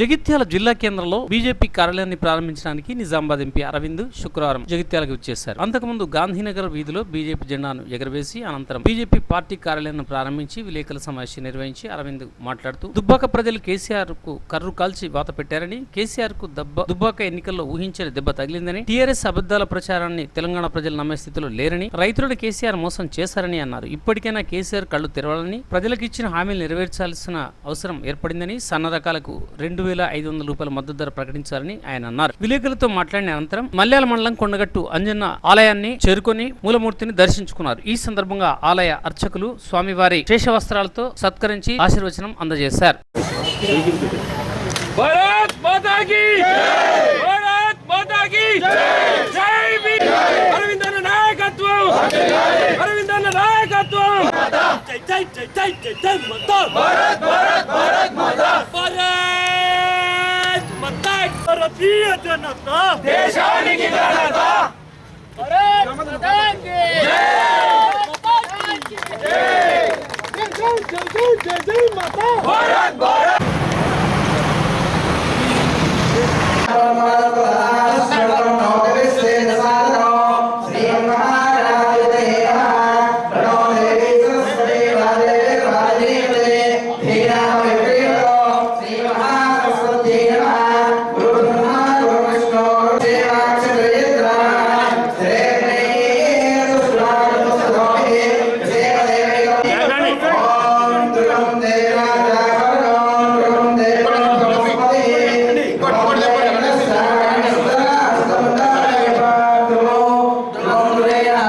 జగిత్యాల జిల్లా కేంద్రంలో బీజేపీ కార్యాలయాన్ని ప్రారంభించడానికి నిజామాబాద్ ఎంపీ అరవింద్ శుక్రవారం జగిత్యాలకు వచ్చేశారు. అంతకుముందు గాంధీనగర్ వీధిలో బీజేపీ జెండాను ఎగరవేసి అనంతరం బీజేపీ పార్టీ కార్యాలయాన్ని ప్రారంభించి విలేకరుల సమావేశం నిర్వహించి అరవింద్ మాట్లాడుతూ దుబ్బాక ప్రజలు కేసీఆర్కు కర్రు కాల్చి వాత పెట్టారని కేసీఆర్కు దెబ్బ దుబ్బాక ఎన్నికల్లో ఊహించని దెబ్బ తగిలిందని టీఆర్ఎస్ అబద్దాల ప్రచారాన్ని తెలంగాణ ప్రజలు నమ్మే స్థితిలో లేరని రైతులను కేసీఆర్ మోసం చేశారని అన్నారు. ఇప్పటికైనా కేసీఆర్ కళ్ళు తెరవాలని ప్రజలకు ఇచ్చిన హామీలు నెరవేర్చాల్సిన అవసరం ఏర్పడిందని సన్న రకాలకు రెండు వేల ఐదు వందల రూపాయల మద్దతు ధర ప్రకటించాలని ఆయన అన్నారు విలేకరులతో మాట్లాడిన అనంతరం మల్యాల మండలం కొండగట్టు అంజన్న ఆలయాన్ని చేరుకొని మూలమూర్తిని దర్శించుకున్నారు ఈ సందర్భంగా ఆలయ అర్చకులు స్వామివారి శేషవస్త్రాలతో సత్కరించి ఆశీర్వచనం అందజేశారు భారత్ మాతా జై జై జై జై జై జై మాతా భారత్ భారత్ భారత్ మాతా మాతా భారతీయ జనతా దేశానికి ఘనత భారత్ మాతా की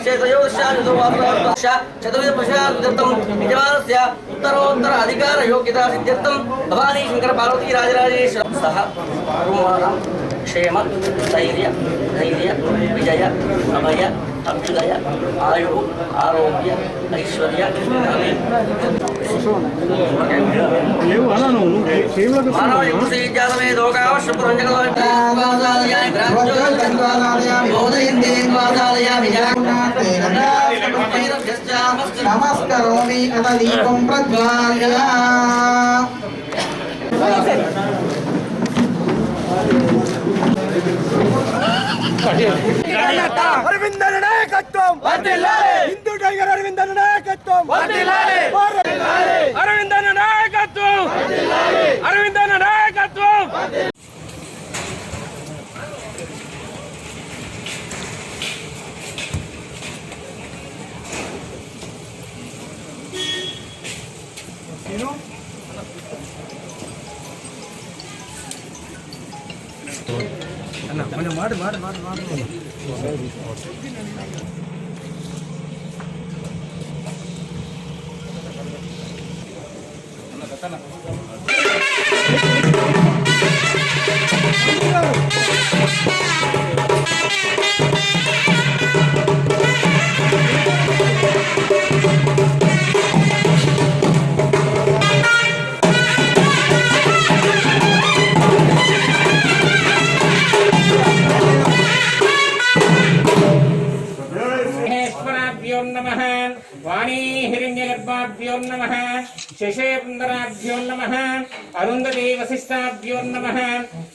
భారత్ అయం ముహూర్తస్సు ఉత్తరోత్తర అధికార యోగ్యత సిద్ధ్యర్థం భవానీ శంకర పార్వతీ రాజరాజేశ్వర సహ క్షేమ ధైర్య ధైర్య విజయ అభయ అభ్యుదయ ఆయు ఆరోగ్య ఐశ్వర్య మానవ జాతమే नमस्करोमि अतदीपं प्रज्वालया ಅರವಿಂದನ ನಾಯಕತ್ವಂ ಹಿಂದೂ ಟೈಗರ್ ಅರವಿಂದನ ನಾಯಕತ್ವಂ ಅರವಿಂದನ ನಾಯಕತ್ವಂ ಅರವಿಂದನ ನಾಯಕ 하나. నమ శశేపుందరాభ్యో నమ అరుంధతి వశిష్టాభ్యో నమ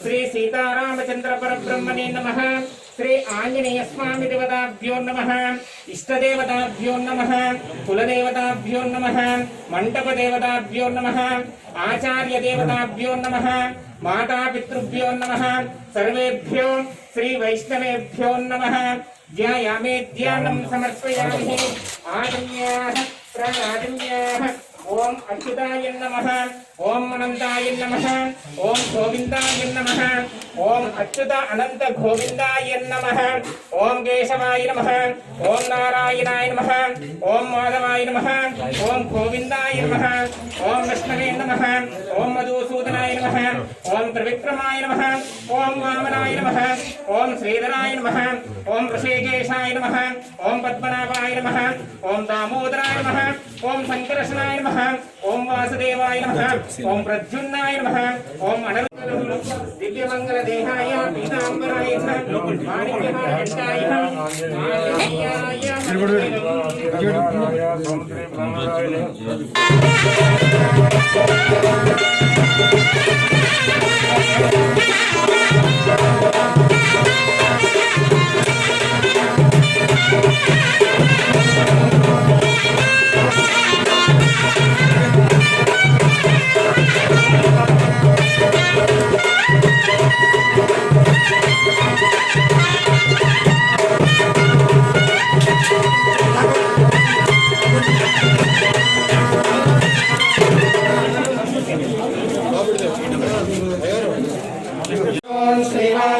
శ్రీ సీతారామచంద్ర పరబ్రహ్మణే నమ శ్రీ ఆంజనేయ స్వామి దేవతాభ్యో నమ ఇష్టదేవతాభ్యో నమ కులదేవతాభ్యో నమ మంటప దేవతాభ్యో నమ ఆచార్య దేవతాభ్యో నమ మాతాపితృభ్యో నమ సర్వేభ్యో శ్రీ వైష్ణవేభ్యో నమ ధ్యాయామే ధ్యానం సమర్పయామి ఆదిన్యాః ప్రాణాదిన్యాః ఓం అచ్యుతాయ నమః ఓం అనంతాయ నమః ఓం గోవిందాయ నమః ఓం అచ్యుత అనంత గోవిందాయ నమ ఓం కేశవాయ నమ ఓం నారాయణాయ నమ ఓం మాధవాయ నమ ఓం గోవిందాయ నమ ఓం విష్ణవే నమ ఓం మధుసూదనాయ నమ ఓం త్రివిక్రమాయ నమ ఓం వామనాయ నమ ఓం శ్రీధరాయ నమ ఓం ఋషికేశాయ నమ ఓం పద్మనాభాయ నమ ఓం దామోదరాయ నమ ఓం సంకర్షణాయ నమ ఓం వాసుదేవాయ నమ ఓం ప్రద్యున్నాయ నమ ఓం అనంత దివ్యమంగళ దేహాయ పీతాంబరాయ మాణిక్యమాణ్యాయ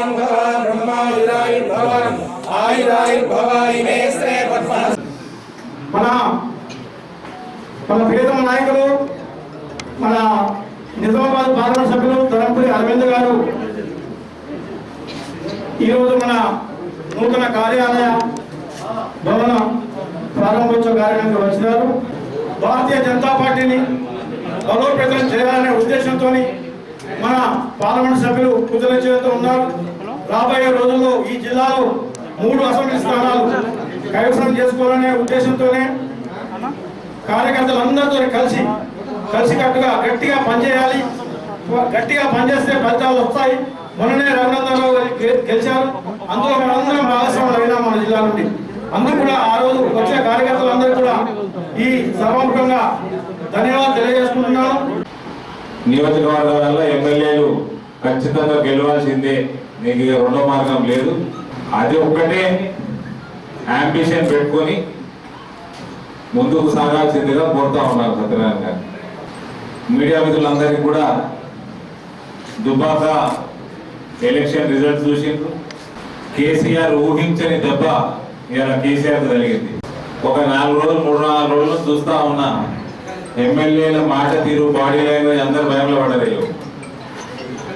श्रीमान् भवान् ब्रह्मायुरायुर्भवान् आयुरायुर्भवायिमे श्रेयपद्मः మన మన ప్రియతమ నాయకులు మన నిజామాబాద్ పార్లమెంట్ సభ్యులు ధరంపురి అరవింద్ గారు ఈరోజు మన నూతన కార్యాలయ భవన ప్రారంభోత్సవ కార్యక్రమానికి వచ్చినారు భారతీయ జనతా పార్టీని బలోపేతం చేయాలనే ఉద్దేశంతో మన పార్లమెంట్ సభ్యులు కుదిర చేస్తూ ఉన్నారు రాబోయే రోజుల్లో ఈ జిల్లాలో మూడు అసెంబ్లీ స్థానాలు కైవసం చేసుకోవాలనే ఉద్దేశంతోనే కార్యకర్తలందరితో కలిసి కలిసికట్టుగా గట్టిగా పనిచేయాలి. గట్టిగా పనిచేస్తే ఫలితాలు వస్తాయి. మొన్ననే రఘునందనరావు గారు గెలిచారు. అందులో మనందరం భాగస్వాములు అయినా మన జిల్లా నుండి. అందుకు కూడా ఆ రోజు వచ్చే కార్యకర్తలందరూ కూడా ఈ సభాముఖంగా ధన్యవాదాలు తెలియజేసుకుంటున్నాను. నియోజకవర్గాలలో ఎమ్మెల్యేలు ఖచ్చితంగా గెలవాల్సిందే. నీకు ఇక రెండో మార్గం లేదు. అది ఒక్కటే అంబిషన్ పెట్టుకొని ముందుకు సాగాల్సిందిగా కోరుతా ఉన్నారు సత్యనారాయణ గారు. మీడియా మిత్రులందరికీ కూడా దుబాక ఎలక్షన్ రిజల్ట్ చూసిండ్రు. కేసీఆర్ ఊహించని దెబ్బ ఇలా కేసీఆర్ జరిగింది ఒక నాలుగు రోజులు మూడు నాలుగు రోజులు చూస్తా ఉన్నా ఎమ్మెల్యేల మాట తీరు బాడీ లాంగ్వేజ్ అందరు భయంలో పడలేదు.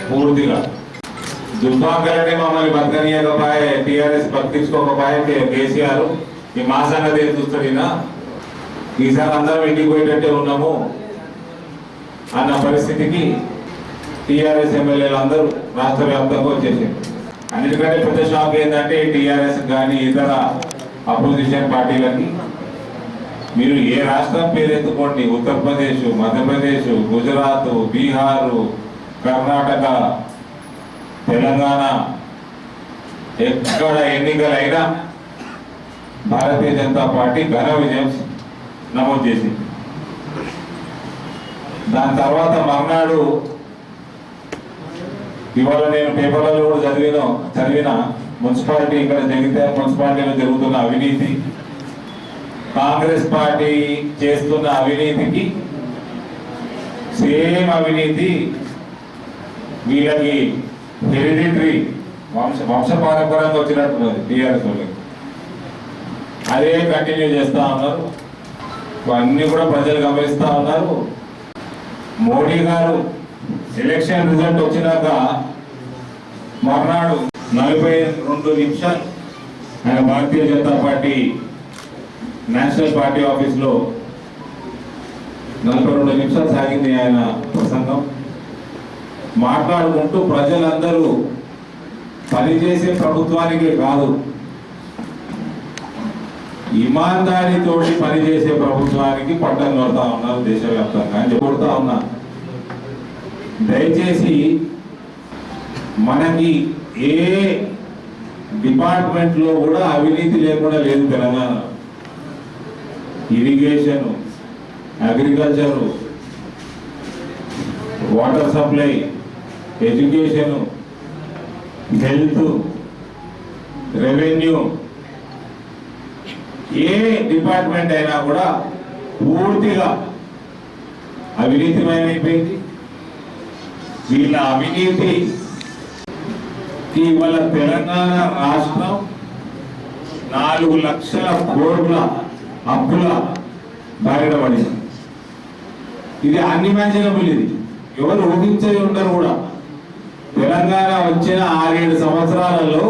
పూర్తిగా. దుబ్బాకలనే మమ్మల్ని బతకనీయకపోయే టీఆర్ఎస్ బతికించుకోకపోయే కేసీఆర్. ఈ మా సంగతి ఏం చూస్తాడినా ఈసారి అందరం ఇంటికి పోయేటట్టే ఉన్నాము అన్న పరిస్థితికి టీఆర్ఎస్ ఎమ్మెల్యేలు అందరూ రాష్ట్ర వ్యాప్తంగా వచ్చేసారు. అన్నిటికంటే పెద్ద షాక్ ఏంటంటే టీఆర్ఎస్ కానీ ఇతర అపోజిషన్ పార్టీలకి మీరు ఏ రాష్ట్రం పేరెత్తుకోండి? ఉత్తరప్రదేశ్ మధ్యప్రదేశ్ గుజరాత్ బీహారు కర్ణాటక తెలంగాణ ఎక్కడ ఎన్నికలైనా భారతీయ జనతా పార్టీ ఘన విజయం నమోదు చేసింది. దాని తర్వాత మర్నాడు ఇవాళ నేను పేపర్లలో కూడా చదివిన చదివిన మున్సిపాలిటీ ఇక్కడ జరిగితే మున్సిపాలిటీలో జరుగుతున్న అవినీతి కాంగ్రెస్ పార్టీ చేస్తున్న అవినీతికి సేమ్ అవినీతి వీళ్ళకి హెరిడిటరీ వంశ వంశపారంపరంగా వచ్చినట్టున్నది టీఆర్ఎస్ వాళ్ళకి అదే కంటిన్యూ చేస్తా ఉన్నారు. అన్ని కూడా ప్రజలు గమనిస్తా ఉన్నారు. మోడీ గారు ఎలక్షన్ రిజల్ట్ వచ్చినాక మర్నాడు నలభై రెండు నిమిషాలు ఆయన Bharatiya Janata Party national party ఆఫీస్లో నలభై రెండు నిమిషాలు సాగింది ఆయన ప్రసంగం. మాట్లాడుకుంటూ ప్రజలందరూ పనిచేసే ప్రభుత్వానికే కాదు ఇమాందారితోటి పనిచేసే ప్రభుత్వానికి పట్టం కొడతా ఉన్నారు దేశవ్యాప్తంగా. అని చెప్పి కొడతా ఉన్నా. దయచేసి మనకి ఏ డిపార్ట్మెంట్లో కూడా అవినీతి లేకుండా లేదు Telangana. Irrigation agriculture water supply education health revenue ఏ డిపార్ట్మెంట్ అయినా కూడా పూర్తిగా అవినీతిమయమైపోయింది వీళ్ళ అవినీతి ఇవాళ తెలంగాణ రాష్ట్రం నాలుగు లక్షల కోట్ల అప్పుల బారిన పడింది. ఇది అన్ఇమాజినబుల్ ఇది. ఎవరు ఊహించేది ఉండరు కూడా. తెలంగాణ వచ్చిన ఆరేడు సంవత్సరాలలో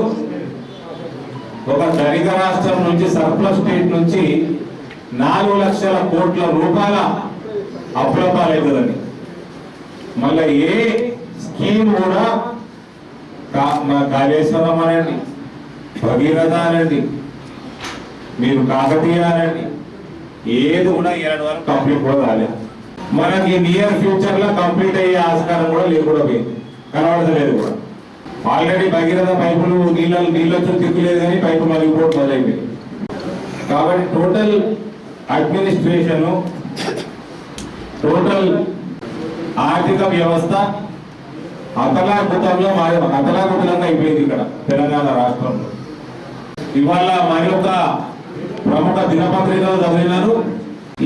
ఒక ధనిక రాష్ట్రం నుంచి సర్ప్లస్ స్టేట్ నుంచి నాలుగు లక్షల కోట్ల రూపాయల అప్పుల పాలవుతుందని మళ్ళీ ఏ స్కీమ్ కూడా కా- మా కాళేశ్వరం అనండి భగీరథ అనండి మీరు కాకతీయ అనండి ఏది కూడా ఏడు వరకు కంప్లీట్ కూడా రాలేదు. మనకి నియర్ ఫ్యూచర్లో కంప్లీట్ అయ్యే ఆస్కారం కూడా లేకుండా పోయింది. కనబడతలేదు. కూడా ఆల్రెడీ భగీరథ పైపులు నీళ్ళ నీళ్ళు వచ్చి తిక్కులేదు కానీ పైపు మరిగిపోవడం మొదలైంది. కాబట్టి టోటల్ అడ్మినిస్ట్రేషన్ టోటల్ ఆర్థిక వ్యవస్థ అతలాకుతంలో మారి. అతలాకుతలంగా అయిపోయింది ఇక్కడ తెలంగాణ రాష్ట్రంలో. ఇవాళ మరి ఒక ప్రముఖ దినపత్రికలో చదివినారు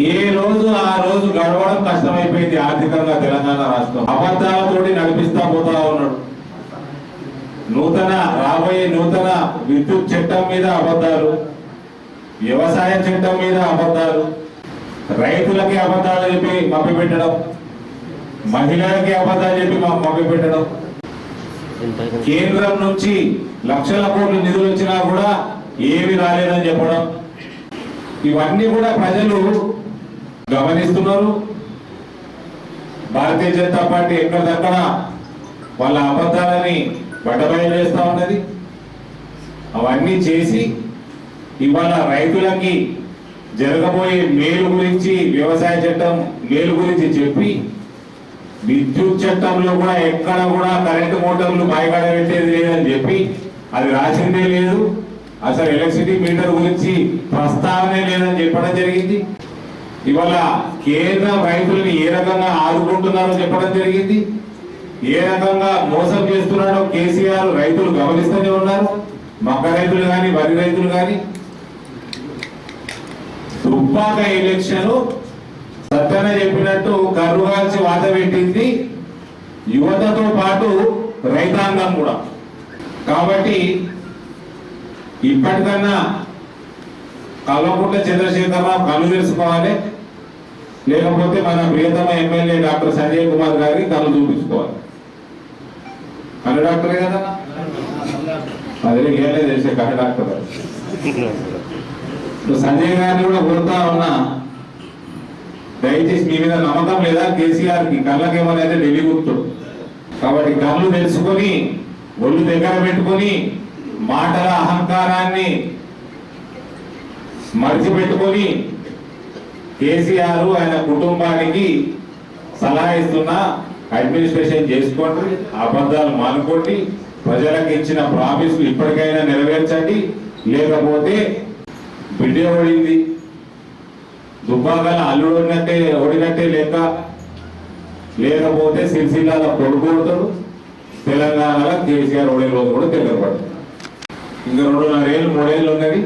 ఏ రోజు ఆ రోజు గడవడం కష్టమైపోయింది ఆర్థికంగా తెలంగాణ రాష్ట్రం. అబద్ధాలతోటి నడిపిస్తా పోతా ఉన్నాడు. నూతన రాబోయే నూతన విద్యుత్ చట్టం మీద అబద్ధాలు వ్యవసాయ చట్టం మీద అబద్ధాలు రైతులకి అబద్ధాలు చెప్పి మభ్య పెట్టడం మహిళలకి అబద్ధాలు చెప్పి మభ్య పెట్టడం కేంద్రం నుంచి లక్షల కోట్ల నిధులు వచ్చినా కూడా ఏమి రాలేదని చెప్పడం. ఇవన్నీ కూడా ప్రజలు గమనిస్తున్నారు. భారతీయ జనతా పార్టీ ఎక్కడిదక్కడ వాళ్ళ అబద్ధాలని బట్టబయలు చేస్తా ఉన్నది. అవన్నీ చేసి ఇవాళ రైతులకి జరగబోయే మేలు గురించి వ్యవసాయ చట్టం మేలు గురించి చెప్పి విద్యుత్ చట్టంలో కూడా ఎక్కడ కూడా కరెంటు మోటార్లు బాయికాడ పెట్టేది లేదని చెప్పి అది రాసిందే లేదు. అసలు ఎలక్ట్రిసిటీ మీటర్ గురించి ప్రస్తావనే లేదని చెప్పడం జరిగింది. ఇవాళ కేంద్రం రైతుల్ని ఏ రకంగా ఆదుకుంటున్నారో చెప్పడం జరిగింది. ఏ రకంగా మోసం చేస్తున్నాడో కేసీఆర్ రైతులు గమనిస్తూనే ఉన్నారు. మక్క రైతులు కానీ వరి రైతులు కానీ దుబ్బాక ఎలక్షన్ సత్యన చెప్పినట్టు కర్రుగాల్చి వాత పెట్టింది. యువతతో పాటు రైతాంగం కూడా. కాబట్టి ఇప్పటికన్నా కల్వకుంట్ల చంద్రశేఖరరావు కళ్ళు తెలుసుకోవాలి లేకపోతే మన ప్రియతమ ఎమ్మెల్యే డాక్టర్ సంజయ్ కుమార్ గారికి తను చూపించుకోవాలి. కన్ను డాక్టరే కదా? అదే ఏలే తెలిసే కళ డాక్టర్. సంజయ్ గారిని కూడా కోరుతా ఉన్నా దయచేసి మీ మీద నమ్మకం లేదా? కేసీఆర్కి కళ్ళకేమని అయితే ఢిల్లీ గుర్తు. కాబట్టి కళ్ళు తెలుసుకొని ఒళ్ళు దగ్గర పెట్టుకొని మాటల అహంకారాన్ని మర్చిపెట్టుకొని కేసీఆర్ ఆయన కుటుంబానికి సలహా ఇస్తున్నా అడ్మినిస్ట్రేషన్ చేసుకోండి అబద్ధాలు మానుకోండి ప్రజలకు ఇచ్చిన ప్రామిస్ ఇప్పటికైనా నెరవేర్చండి. లేకపోతే బిడ్డ ఓడింది. దుబ్బాకల అల్లుడు ఓడినట్టే ఓడినట్టే లేక లేకపోతే సిరిసిల్లాల కొడుకోడతాడు తెలంగాణలో కేసీఆర్ ఓడే రోజు కూడా తెగరపడతాడు ఇంకా రెండున్నర ఏళ్ళు మూడేళ్ళు ఉన్నది.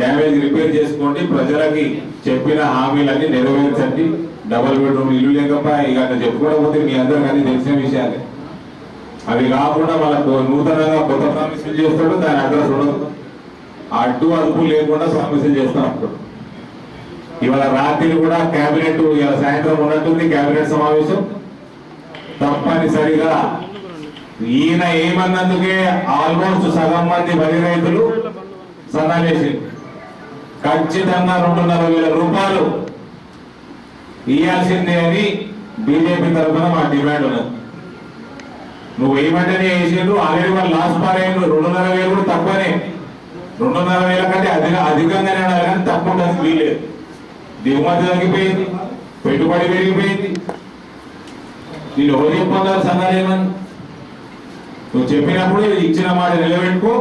డ్యామేజ్ రిపేర్ చేసుకోండి. ప్రజలకి చెప్పిన హామీలన్నీ నెరవేర్చండి. డబల్ బెడ్రూమ్ ఇల్లు లేకపోయా ఇక అట్లా చెప్పుకోకపోతే మీ అందరూ కానీ తెలిసిన విషయాలే. అవి కాకుండా వాళ్ళకు నూతనంగా కొత్త ప్రామిసులు చేస్తాడు దాని అడ్రస్ ఉండదు. అడ్డు అదుపు లేకుండా ప్రామిసులు చేస్తాం అప్పుడు. ఇవాళ రాత్రి కూడా కేబినెట్ ఇవాళ సాయంత్రం ఉన్నట్టుంది కేబినెట్ సమావేశం. తప్పనిసరిగా ఈయన ఏమన్నందుకే ఆల్మోస్ట్ సగం మంది బలి రైతులు సన్నాలేసి ఖచ్చితంగా రెండున్నర వేల రూపాయలు ఇవ్వాల్సిందే అని బీజేపీ తరఫున మా డిమాండ్ ఉన్నది. నువ్వు ఏమంటేనే వేసిండ్రు ఆల్రెడీ వాళ్ళు లాస్ట్ పారేయండు రెండున్నర వేలు కూడా తక్కువనే. రెండున్నర వేల కంటే అధిక అధికంగానే ఉండాలి కానీ తక్కువ ఉండడానికి వీలేదు దిగుమతి తగ్గిపోయింది పెట్టుబడి పెరిగిపోయింది. నేను ఎవరు చెప్పన్నారు సన్నాలేమని నువ్వు చెప్పినప్పుడు ఇచ్చిన మాట నిలబెట్టుకో.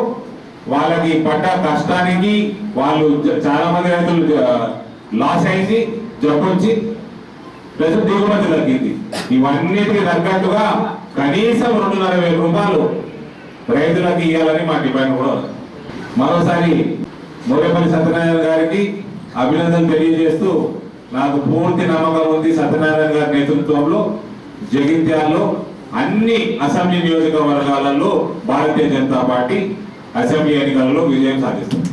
వాళ్ళకి పడ్డ కష్టానికి వాళ్ళు చాలా మంది రైతులు లాస్ అయింది జబ్బు వచ్చి ప్లస్ దిగుమతి తగ్గింది. ఇవన్నిటికి తగ్గట్టుగా కనీసం రెండున్నర వేల రూపాయలు రైతులకు ఇవ్వాలని మా డిమాండ్ కూడా మరోసారి మోరేపల్లి సత్యనారాయణ గారికి అభినందనలు తెలియజేస్తూ నాకు పూర్తి నమ్మకం ఉంది సత్యనారాయణ గారి నేతృత్వంలో జగిత్యాల్లో అన్ని అసెంబ్లీ నియోజకవర్గాలలో భారతీయ జనతా పార్టీ అసెంబ్లీ ఎన్నికలలో విజయం సాధిస్తుంది.